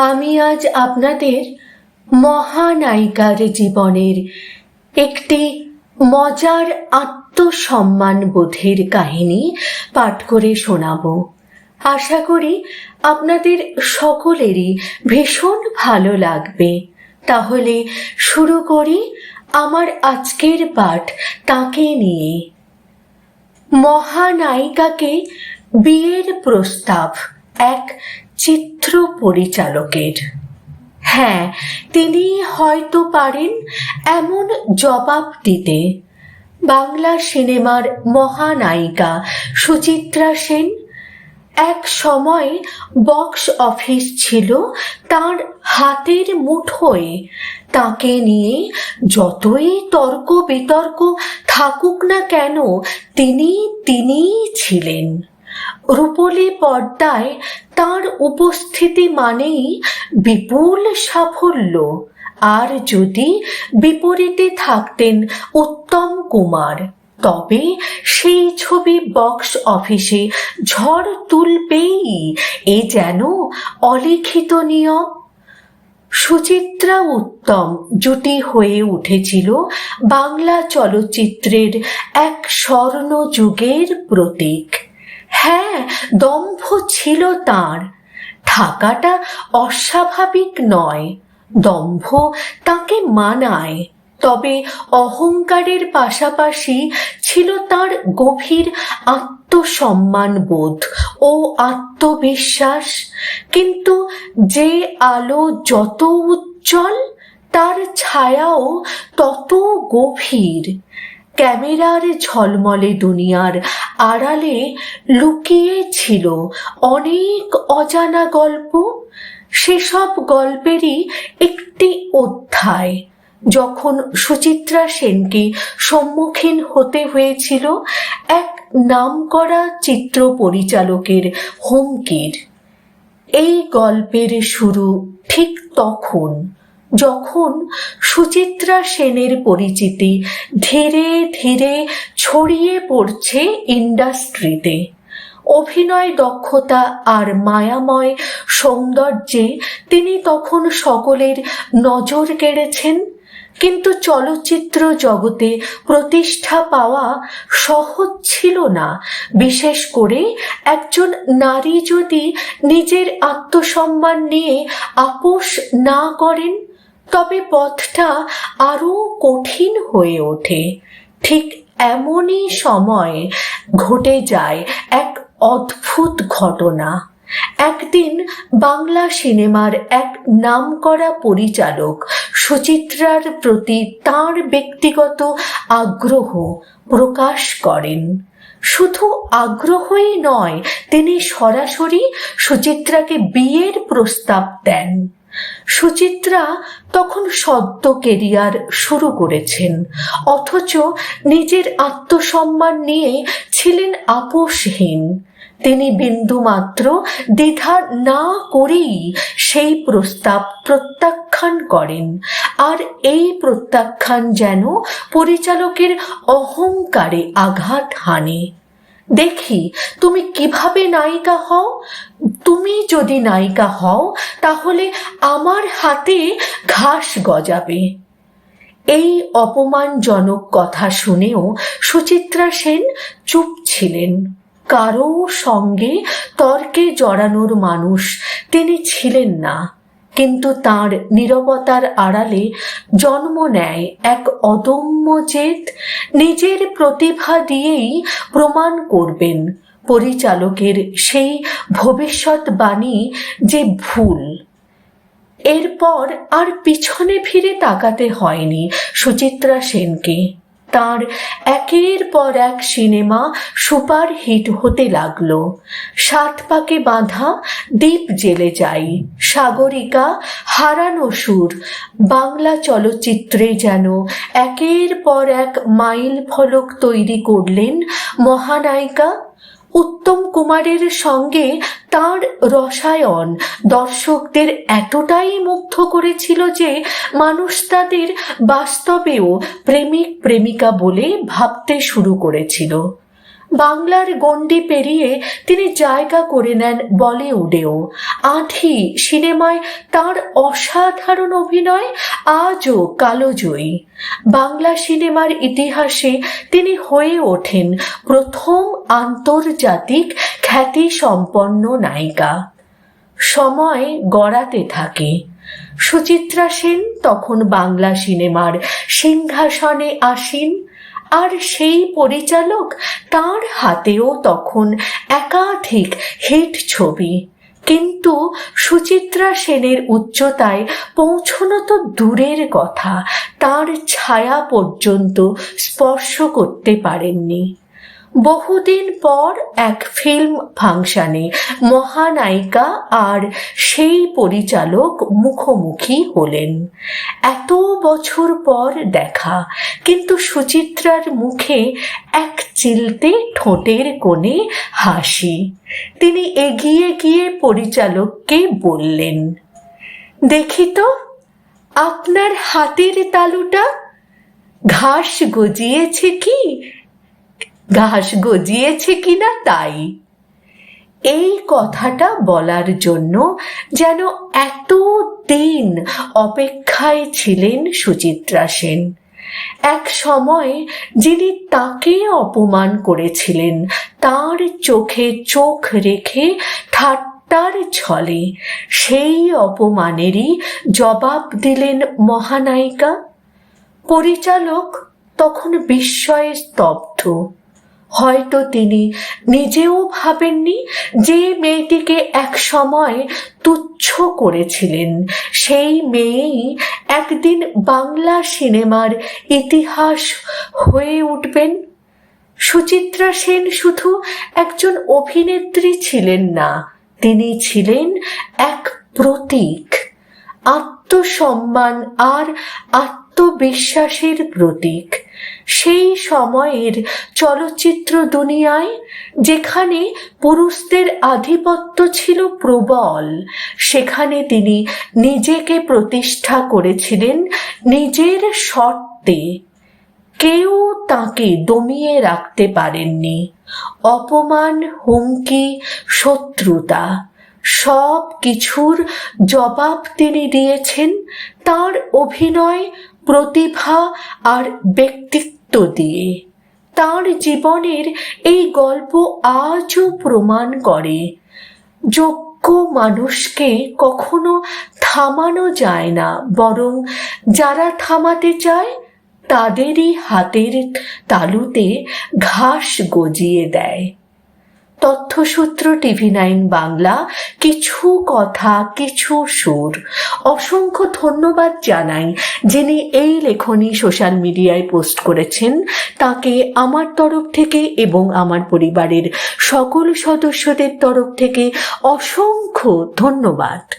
আমি আজ আপনাদের মহানায়িকার জীবনের একটি মজার আত্মসম্মান বোধের কাহিনী পাঠ করে শোনাব। আশা করি আপনাদের সকলেরই ভীষণ ভালো লাগবে। তাহলে শুরু করি আমার আজকের পাঠ তাকে নিয়ে। মহানায়িকাকে বিয়ের প্রস্তাব, এক চিত্র পরিচালকের। হ্যাঁ তিনি হয়তো পারেন এমন জবাব দিতে। বাংলা সিনেমার মহানায়িকা সুচিত্রা সেন এক সময় বক্স অফিস ছিল তার হাতের মুঠোয়। তাকে নিয়ে যতই তর্ক বিতর্ক থাকুক না কেন তিনি তিনিই ছিলেন। রূপলি পর্দায় তার উপস্থিতি মানেই বিপুল সাফল্য। আর যদি বিপরীতে থাকতেন উত্তম কুমার, তবে সেই ছবি বক্স অফিসে ঝড় তুলবেই এ যেন অলিখিত নিয়ম। সুচিত্রা উত্তম জুটি হয়ে উঠেছিল বাংলা চলচ্চিত্রের এক স্বর্ণ যুগের প্রতীক। হ্যাঁ দম্ভ ছিল তার। থাকাটা অস্বাভাবিক নয়। দম্ভ তাকে মানায়। তবে অহংকারের পাশাপাশি ছিল তার গভীর আত্মসম্মান বোধ ও আত্মবিশ্বাস। কিন্তু যে আলো যত উজ্জ্বল, তার ছায়াও তত গভীর। ক্যামেরার ঝলমলে দুনিয়ার আড়ালে লুকিয়ে ছিল অনেক অজানা গল্প। সেসব গল্পেরই একটি অধ্যায়। যখন সুচিত্রা সেনকে সম্মুখীন হতে হয়েছিল, এক নামকরা চিত্র পরিচালকের হুমকির। এই গল্পের শুরু ঠিক তখন। যখন সুচিত্রা সেনের পরিচিতি ধীরে ধীরে ছড়িয়ে পড়ছে ইন্ডাস্ট্রিতে। অভিনয় দক্ষতা আর মায়াময় সৌন্দর্যে তিনি তখন সকলের নজর কেড়েছেন, কিন্তু চলচ্চিত্র জগতে প্রতিষ্ঠা পাওয়া সহজ ছিল না। বিশেষ করে একজন নারী যদি নিজের আত্মসম্মান নিয়ে আপোষ না করেন তবে পথটা আরও কঠিন হয়ে ওঠে। ঠিক এমনই সময় ঘটে যায় এক অদ্ভুত ঘটনা। একদিন বাংলা সিনেমার এক নামকরা পরিচালক সুচিত্রার প্রতি তার ব্যক্তিগত আগ্রহ প্রকাশ করেন। শুধু আগ্রহই নয়, তিনি সরাসরি সুচিত্রাকে বিয়ের প্রস্তাব দেন। সুচিত্রা তখন সদ্য কেরিয়ার শুরু করেছেন, অথচ নিজের আত্মসম্মান নিয়ে ছিলেন আপোষহীন। তিনি বিন্দুমাত্র দ্বিধা না করেই সেই প্রস্তাব প্রত্যাখ্যান করেন, আর এই প্রত্যাখ্যান যেন পরিচালকের অহংকারে আঘাত হানে। দেখি, তুমি কীভাবে নায়িকা হও? তুমি যদি নায়িকা হও, তাহলে আমার হাতে ঘাস গজাবে। এই অপমানজনক কথা শুনেও সুচিত্রা সেন চুপ ছিলেন। কারও সঙ্গে তর্কে জড়ানোর মানুষ তিনি ছিলেন না। কিন্তু তার নিরবতার আড়ালে জন্ম নেয় এক অদম্য জেদ। নিজের প্রতিভা দিয়েই প্রমাণ করবেন পরিচালকের সেই ভবিষ্যৎবাণী যে ভুল। এরপর আর পিছনে ফিরে তাকাতে হয়নি সুচিত্রা সেনকে। তার একের পর এক সিনেমা সুপার হিট হতে লাগল। সাত পাকে বাঁধা দ্বীপ জেলে যাই। সাগরিকা, হারানো সুর। বাংলা চলচ্চিত্রে যেন একের পর এক মাইল ফলক তৈরি করলেন মহানায়িকা উত্তম কুমারের সঙ্গে তার রসায়ন। দর্শকদের এতটাই মুগ্ধ করেছিল যে মানুষ তাদের বাস্তবেও প্রেমিক প্রেমিকা বলে ভাবতে শুরু করেছিল। বাংলার গণ্ডি পেরিয়ে তিনি জায়গা করে নেন বলিউডেও। আঁধি সিনেমায় তার অসাধারণ অভিনয় আজও কালোজয়ী। বাংলা সিনেমার ইতিহাসে তিনি হয়ে ওঠেন প্রথম আন্তর্জাতিক খ্যাতি সম্পন্ন নায়িকা। সময় গড়াতে থাকে। সুচিত্রা সেন তখন বাংলা সিনেমার সিংহাসনে আসীন। আর সেই পরিচালক তার হাতেও তখন একাধিক হিট ছবি। কিন্তু সুচিত্রা সেনের উচ্চতায় পৌঁছনো তো দূরের কথা, তার ছায়া পর্যন্ত স্পর্শ করতে পারেননি। বহুদিন পর এক ফিল্ম ফাংশনে মহানায়িকা আর সেই পরিচালক মুখোমুখি হলেন। এত বছর পর দেখা, কিন্তু সুচিত্রার মুখে এক চিলতে ঠোঁটের কোণে হাসি। তিনি এগিয়ে গিয়ে পরিচালককে বললেন, দেখি তো, আপনার হাতের তালুটা, ঘাস গজিয়েছে কি? ঘাস গজিয়েছে কিনা তাই। এই কথাটা বলার জন্য যেন এত দিন অপেক্ষায় ছিলেন সুচিত্রা সেন। এক সময় যিনি তাকে অপমান করেছিলেন, তার চোখে চোখ রেখে ঠাট্টার ছলে, সেই অপমানেরই জবাব দিলেন মহানায়িকা। পরিচালক তখন বিস্ময়ে স্তব্ধ। হয়তো তিনি নিজেও ভাবেননি যে মেয়েটিকে এক সময় তুচ্ছ করেছিলেন। সেই মেয়েই একদিন বাংলা সিনেমার ইতিহাস হয়ে উঠবেন। সুচিত্রা সেন শুধু একজন অভিনেত্রী ছিলেন না, তিনি ছিলেন এক প্রতীক। আত্মসম্মান আর আত্মবিশ্বাসের প্রতীক। সেই সময়ের চলচ্চিত্র দুনিয়ায় যেখানে পুরুষদের আধিপত্য ছিল প্রবল, সেখানে তিনি নিজেকে প্রতিষ্ঠা করেছিলেন নিজের শর্তে। কেউ তাকে দমিয়ে রাখতে পারেননি। অপমান, হুমকি, শত্রুতা, সব কিছুর জবাব তিনি দিয়েছেন তার অভিনয়, প্রতিভা আর ব্যক্তিত্ব। দিয়ে তার জীবনের এই গল্প আজও প্রমাণ করে। যোগ্য মানুষকে কখনো থামানো যায় না, বরং যারা থামাতে চায়, তাদেরই হাতের তালুতে ঘাস গজিয়ে দেয়। তথ্যসূত্র টিভি নাইন বাংলা, কিছু কথা, কিছু সুর। অসংখ্য ধন্যবাদ জানাই যিনি এই লেখনী সোশ্যাল মিডিয়ায় পোস্ট করেছেন। তাকে আমার তরফ থেকে এবং আমার পরিবারের সকল সদস্যদের তরফ থেকে অসংখ্য ধন্যবাদ।